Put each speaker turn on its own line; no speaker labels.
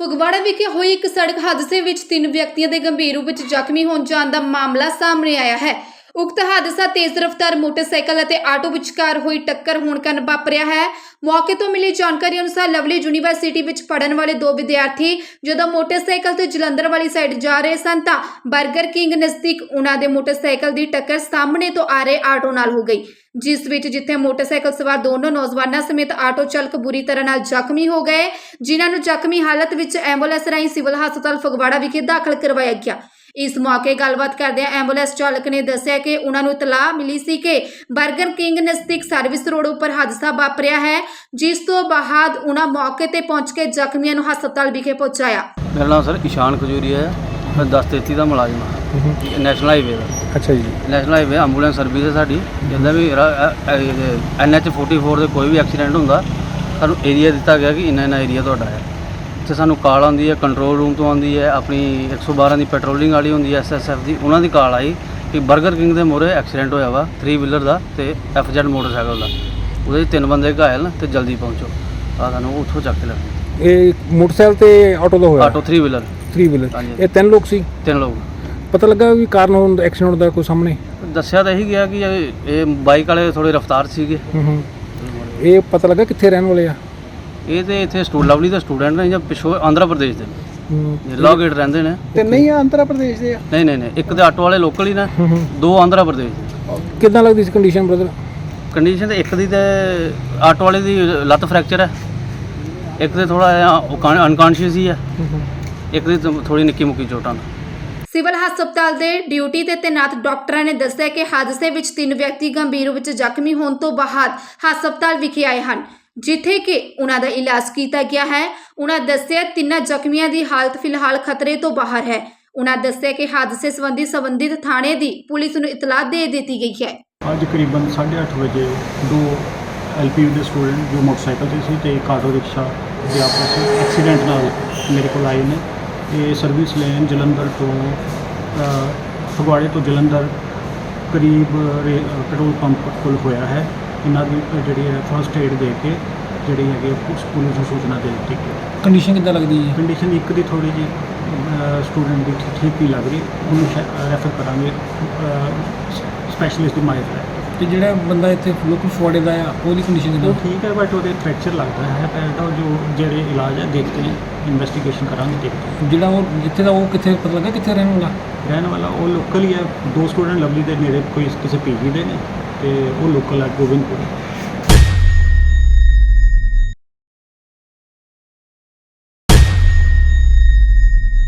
ਫਗਵਾੜਾ ਵਿਖੇ ਹੋਈ ਇੱਕ ਸੜਕ ਹਾਦਸੇ ਵਿੱਚ ਤਿੰਨ ਵਿਅਕਤੀਆਂ ਦੇ ਗੰਭੀਰ ਰੂਪ ਵਿੱਚ ਜ਼ਖਮੀ ਹੋਣ ਜਾਣ ਦਾ ਮਾਮਲਾ ਸਾਹਮਣੇ ਆਇਆ ਹੈ। ਉਕਤ ਹਾਦਸਾ ਤੇਜ਼ ਰਫ਼ਤਾਰ ਮੋਟਰਸਾਈਕਲ ਅਤੇ ਆਟੋ ਵਿਚਕਾਰ ਹੋਈ ਟੱਕਰ ਹੋਣ ਕਾਰਨ ਵਾਪਰਿਆ ਹੈ। ਮੌਕੇ ਤੋਂ ਮਿਲੀ ਜਾਣਕਾਰੀ ਅਨੁਸਾਰ ਲਵਲੀ ਯੂਨੀਵਰਸਿਟੀ ਵਿੱਚ ਪੜ੍ਹਨ ਵਾਲੇ ਦੋ ਵਿਦਿਆਰਥੀ ਜਦੋਂ ਮੋਟਰਸਾਈਕਲ ਤੇ ਜਲੰਧਰ ਵਾਲੀ ਸਾਈਡ ਜਾ ਰਹੇ ਸਨ ਤਾਂ 버ਗਰ ਕਿੰਗ ਨਜ਼ਦੀਕ ਉਹਨਾਂ ਦੇ ਮੋਟਰਸਾਈਕਲ ਦੀ ਟੱਕਰ ਸਾਹਮਣੇ ਤੋਂ ਆ ਰਹੇ ਆਟੋ ਨਾਲ ਹੋ ਗਈ, ਜਿਸ ਵਿੱਚ ਜਿੱਥੇ ਮੋਟਰਸਾਈਕਲ ਸਵਾਰ ਦੋਨੋਂ ਨੌਜਵਾਨਾਂ ਸਮੇਤ ਆਟੋ ਚਾਲਕ ਬੁਰੀ ਤਰ੍ਹਾਂ ਨਾਲ ਜ਼ਖਮੀ ਹੋ ਗਏ, ਜਿਨ੍ਹਾਂ ਨੂੰ ਜ਼ਖਮੀ ਹਾਲਤ ਵਿੱਚ ਐਂਬੂਲੈਂਸ ਰਾਹੀਂ ਸਿਵਲ ਹਸਪਤਾਲ ਫਗਵਾੜਾ ਵਿਖੇ ਦਾਖਲ ਕਰਵਾਇਆ ਗਿਆ। ਇਸ ਮੌਕੇ ਗੱਲਬਾਤ ਕਰਦਿਆਂ ਐਂਬੂਲੈਂਸ ਚਾਲਕ ਨੇ ਦੱਸਿਆ ਕਿ ਉਹਨਾਂ ਨੂੰ ਇਤਲਾਹ ਮਿਲੀ ਸੀ ਕਿ 버ਗਰ ਕਿੰਗ ਨਜ਼ਦੀਕ ਸਰਵਿਸ ਰੋਡ ਉੱਪਰ ਹਾਦਸਾ ਵਾਪਰਿਆ ਹੈ ਜਿਸ ਤੋਂ ਬਾਅਦ ਉਹਨਾਂ ਮੌਕੇ ਤੇ ਪਹੁੰਚ ਕੇ ਜ਼ਖਮੀਆਂ ਨੂੰ ਹਸਪਤਾਲ ਵਿਖੇ ਪਹੁੰਚਾਇਆ।
ਮੇਰਾ ਨਾਮ ਸਰ ਇਸ਼ਾਨ ਖਜੂਰੀਆ ਹੈ ਮੈਂ 1033 ਦਾ ਮੁਲਾਜ਼ਮ ਹਾਂ। ਨੈਸ਼ਨਲ ਹਾਈਵੇ ਦਾ।
ਅੱਛਾ ਜੀ।
ਨੈਸ਼ਨਲ ਹਾਈਵੇ ਐਂਬੂਲੈਂਸ ਸਰਵਿਸ ਹੈ ਸਾਡੀ। ਜਿੱਦਾਂ ਵੀ ਐਨਐਚ 44 ਦੇ ਕੋਈ ਵੀ ਐਕਸੀਡੈਂਟ ਹੁੰਦਾ ਸਾਨੂੰ ਏਰੀਆ ਦਿੱਤਾ ਗਿਆ ਕਿ ਇੰਨਾ ਇੰਨਾ ਏਰੀਆ ਤੁਹਾਡਾ ਹੈ। ਇੱਥੇ ਸਾਨੂੰ ਕਾਲ ਆਉਂਦੀ ਹੈ ਕੰਟਰੋਲ ਰੂਮ ਤੋਂ ਆਉਂਦੀ ਹੈ ਆਪਣੀ 112 ਦੀ ਪੈਟਰੋਲਿੰਗ ਵਾਲੀ ਹੁੰਦੀ ਹੈ ਐਸਐਸਐਫ ਦੀ ਉਹਨਾਂ ਦੀ ਕਾਲ ਆਈ ਕਿ 버ਗਰ ਕਿੰਗ ਦੇ ਮੋਰੇ ਐਕਸੀਡੈਂਟ ਹੋਇਆ ਵਾ 3 ਵੀਲਰ ਦਾ ਤੇ ਐਫਜ਼ੈਡ ਮੋਟਰਸਾਈਕਲ ਦਾ। ਉਹਦੇ 'ਚ ਤਿੰਨ ਬੰਦੇ ਘਾਇਲ ਨੇ ਤੇ ਜਲਦੀ ਪਹੁੰਚੋ। ਆ ਸਾਨੂੰ ਉੱਥੋਂ ਚੱਕ ਕੇ ਲੈ
ਇਹ ਮੋਟਰਸਾਈਕਲ ਤੇ ਆਟੋ ਦਾ ਹੋਇਆ?
ਆਟੋ 3 ਵੀਲਰ
3 ਵੀਲਰ
ਹਾਂਜੀ।
ਇਹ ਤਿੰਨ ਲੋਕ ਸੀ?
ਤਿੰਨ ਲੋਕ।
ਪਤਾ ਲੱਗਾ ਵੀ ਕਾਰਨ ਹੋਣ ਦਾ ਐਕਸੀਡੈਂਟ ਦਾ ਕੋਈ ਸਾਹਮਣੇ?
ਦੱਸਿਆ ਤਾਂ ਇਹੀ ਗਿਆ ਕਿ ਇਹ ਇਹ ਬਾਈਕ ਵਾਲੇ ਥੋੜੇ ਰਫਤਾਰ ਸੀਗੇ।
ਹੂੰ ਹੂੰ। ਇਹ ਪਤਾ ਲੱਗਾ ਕਿੱਥੇ ਰਹਿਣ ਵਾਲੇ ਆ?
ਇਹ ਤੇ ਇੱਥੇ ਸਟੂ ਲਵਲੀ ਦੇ ਸਟੂਡੈਂਟ ਨੇ ਜਾਂ ਪਿਛੋ ਆਂਧਰਾ ਪ੍ਰਦੇਸ਼ ਦੇ।
ਹੂੰ।
ਲਾਅ ਗੇਟ ਰਹਿੰਦੇ ਨੇ।
ਤੇ ਨਹੀਂ ਆਂਧਰਾ ਪ੍ਰਦੇਸ਼ ਦੇ ਆ?
ਨਹੀਂ ਨਹੀਂ ਨਹੀਂ ਇੱਕ ਤੇ ਆਟੋ ਵਾਲੇ ਲੋਕਲ ਹੀ ਨੇ ਦੋ ਆਂਧਰਾ ਪ੍ਰਦੇਸ਼ ਦੇ।
ਕਿੱਦਾਂ ਲੱਗਦੀ ਸੀ ਕੰਡੀਸ਼ਨ ਬ੍ਰਦਰ
ਕੰਡੀਸ਼ਨ ਤੇ ਇੱਕ ਦੀ ਤੇ ਆਟੋ ਵਾਲੇ ਦੀ ਲੱਤ ਫ੍ਰੈਕਚਰ ਹੈ। ਇੱਕ ਤੇ ਥੋੜਾ ਅਨਕੌਂਸ਼ੀਅਸ ਹੀ ਹੈ। ਇੱਕ ਦੀ ਥੋੜੀ ਨਿੱਕੀ ਮੁੱਕੀ ਚੋਟਾਂ ਨੇ।
ਸਿਵਲ ਹਸਪਤਾਲ ਦੇ ਡਿਊਟੀ ਤੇ ਤੈਨਾਤ ਡਾਕਟਰਾਂ ਨੇ ਦੱਸਿਆ ਕਿ ਹਾਦਸੇ ਵਿੱਚ ਤਿੰਨ ਵਿਅਕਤੀ ਗੰਭੀਰ ਰੂਪ ਵਿੱਚ ਜ਼ਖਮੀ ਹੋਣ ਤੋਂ ਬਾਅਦ ਹਸਪਤਾਲ ਵਿਖੇ ਆਏ ਹਨ। ਜਿੱਥੇ ਕਿ ਉਹਨਾਂ ਦਾ ਇਲਾਜ ਕੀਤਾ ਗਿਆ ਹੈ। ਉਹਨਾਂ ਦੱਸਿਆ, ਤਿੰਨਾਂ ਜ਼ਖਮੀਆਂ ਦੀ ਹਾਲਤ ਫਿਲਹਾਲ ਖਤਰੇ ਤੋਂ ਬਾਹਰ ਹੈ। ਉਹਨਾਂ ਦੱਸਿਆ ਕਿ ਹਾਦਸੇ ਸੰਬੰਧੀ ਸੰਬੰਧਿਤ ਥਾਣੇ ਦੀ ਪੁਲਿਸ ਨੂੰ ਇਤਲਾਹ ਦੇ ਦਿੱਤੀ ਗਈ ਹੈ।
ਅੱਜ ਕਰੀਬਨ 8:30 ਵਜੇ ਦੋ ਐਲਪੀਯੂ ਦੇ ਸਟੂਡੈਂਟ ਜੋ ਮੋਟਰਸਾਈਕਲ ਤੇ ਸੀ ਤੇ ਇੱਕ ਆਟੋ ਰਿਕਸ਼ਾ ਦੇ ਆਪਸ ਵਿੱਚ ਐਕਸੀਡੈਂਟ ਨਾਲ ਮੇਰੇ ਕੋਲ ਆਏ ਨੇ। ਇਹ ਸਰਵਿਸ ਲੇਨ ਜਲੰਧਰ ਤੋਂ ਫਗਵਾੜੇ ਤੋਂ ਜਲੰਧਰ ਕਰੀਬ ਪੈਟਰੋਲ ਪੰਪ ਕੋਲ ਹੋਇਆ ਹੈ। ਇਹਨਾਂ ਦੀ ਜਿਹੜੀ ਹੈ ਫਸਟ ਏਡ ਦੇ ਕੇ ਜਿਹੜੀ ਹੈਗੀ ਸਕੂਲ ਨੂੰ ਸੂਚਨਾ ਦੇ ਦਿੱਤੀ
ਕੰਡੀਸ਼ਨ ਕਿੱਦਾਂ ਲੱਗਦੀ ਹੈ
ਕੰਡੀਸ਼ਨ ਇੱਕ ਦੀ ਥੋੜੀ ਜੀ ਸਟੂਡੈਂਟ ਦੀ ਠੀਕ ਹੀ ਲੱਗ ਰਹੀ ਉਹਨੂੰ ਰੈਫਰ ਕਰਾਂਗੇ ਸਪੈਸ਼ਲਿਸਟ ਦੀ ਮਾਇਰ ਹੈ
ਤੇ ਜਿਹੜਾ ਬੰਦਾ ਇੱਥੇ ਲੋਕਲ ਫੋੜੇ ਦਾ ਆ ਉਹਦੀ ਕੰਡੀਸ਼ਨ
ਕਿਦਾਂ? ਠੀਕ ਹੈ ਬਟ ਉਹਦੇ ਫ੍ਰੈਕਚਰ ਲੱਗਦਾ ਹੈ ਪੈਰਟ ਉਹ ਜੋ ਜਿਹੜੇ ਇਲਾਜ ਹੈ ਦੇਖਦੇ ਨੇ ਇਨਵੈਸਟੀਗੇਸ਼ਨ ਕਰਾਂਗੇ ਦੇਖਦੇ
ਜਿਹੜਾ ਉਹ ਜਿੱਥੇ ਦਾ ਉਹ ਕਿੱਥੇ ਪਤਾ ਲੱਗਾ ਕਿੱਥੇ ਰਹਿਣ ਵਾਲਾ?
ਰਹਿਣ ਵਾਲਾ ਉਹ ਲੋਕਲ ਹੀ ਹੈ। ਦੋ ਸਟੂਡੈਂਟ ਲਵਲੀ ਦੇ ਨੇੜੇ ਕੋਈ ਕਿਸੇ ਪੀਜੀ ਦੇ ਨੇ। ਤੇ ਉਹ ਲੋਕਲ ਹੈ ਗੋਬਿੰਦਪੁਰ